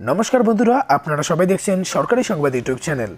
নমস্কার বন্ধুরা, আপনারা সবাই দেখছেন সরকারি সংবাদ ইউটিউব চ্যানেল।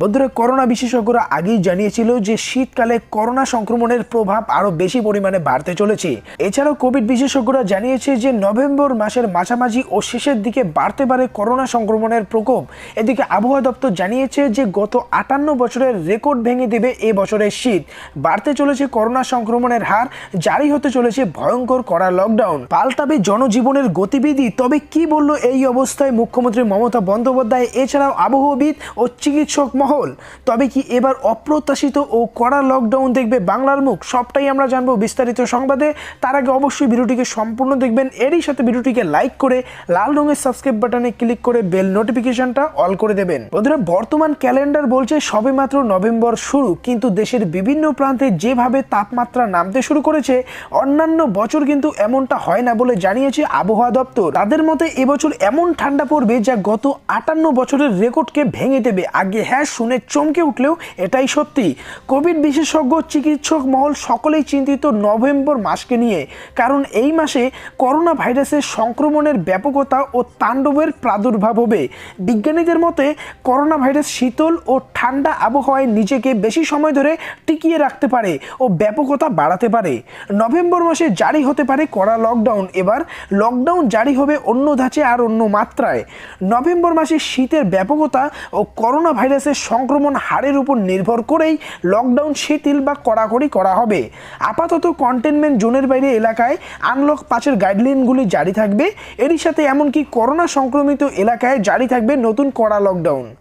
বন্ধুরা, করোনা বিশেষজ্ঞরা আগেই জানিয়েছিল যে শীতকালে করোনা সংক্রমণের প্রভাব আরও বেশি পরিমাণে বাড়তে চলেছে। এছাড়াও কোভিড বিশেষজ্ঞরা জানিয়েছে যে নভেম্বর মাসের মাঝামাঝি ও শেষের দিকে বাড়তে পারে করোনা সংক্রমণের প্রকোপ। এদিকে আবহাওয়া দপ্তর জানিয়েছে যে গত আটান্ন বছরের রেকর্ড ভেঙে দেবে এ বছরের শীত। বাড়তে চলেছে করোনা সংক্রমণের হার, জারি হতে চলেছে ভয়ঙ্কর করা লকডাউন পাল্টাবে জনজীবনের গতিবিধি, তবে কি বলল এই অবস্থায় মুখ্যমন্ত্রী মমতা বন্দ্যোপাধ্যায়, এছাড়াও আবহবিদ ও চিকিৎসক মহল। তবে কি এবার অপ্রত্যাশিত ও কড়া লকডাউন দেখবে বাংলার মুখ? সবটাই আমরা জানব বিস্তারিত সংবাদে। তার আগে অবশ্যই ভিডিওটিকে সম্পূর্ণ দেখবেন। এরই সাথে ভিডিওটিকে লাইক করে লাল রঙের সাবস্ক্রাইব বাটনে ক্লিক করে বেল নোটিফিকেশনটা অল করে দেবেন। বন্ধুরা, বর্তমান ক্যালেন্ডার বলছে সবেমাত্র নভেম্বর শুরু। কিন্তু দেশের বিভিন্ন প্রান্তে যেভাবে তাপমাত্রা নামতে শুরু করেছে, অন্যান্য বছর কিন্তু এমনটা হয় না বলে জানিয়েছে আবহাওয়া দপ্তর। তাদের মতে এবছর এমন ঠান্ডা পড়বে যা গত আটান্ন বছরের রেকর্ডকে ভেঙে দেবে। আগে হ্যাঁ শুনে চমকে উঠলেও এটাই সত্যি। কোভিড বিশেষজ্ঞ চিকিৎসক মহল সকলেই চিন্তিত নভেম্বর মাসকে নিয়ে। কারণ এই মাসে করোনা ভাইরাসের সংক্রমণের ব্যাপকতা ও তাণ্ডবের প্রাদুর্ভাব হবে। বিজ্ঞানীদের মতে, করোনা ভাইরাস শীতল ও ঠান্ডা আবহাওয়ায় নিজেকে বেশি সময় ধরে টিকিয়ে রাখতে পারে ও ব্যাপকতা বাড়াতে পারে। নভেম্বর মাসে জারি হতে পারে কড়া লকডাউন। এবার লকডাউন জারি হবে অন্য ধাঁচে আর অন্য মাত্রায়। নভেম্বর মাসে শীতের ব্যাপকতা ও করোনা ভাইরাসের সংক্রমণ হারের উপর নির্ভর করেই লকডাউন শিথিল বা কড়াকড়ি করা হবে। আপাতত কন্টেনমেন্ট জোনের বাইরে এলাকায় আনলক পাঁচের গাইডলাইনগুলি জারি থাকবে। এরই সাথে এমনকি করোনা সংক্রমিত এলাকায় জারি থাকবে নতুন কড়া লকডাউন।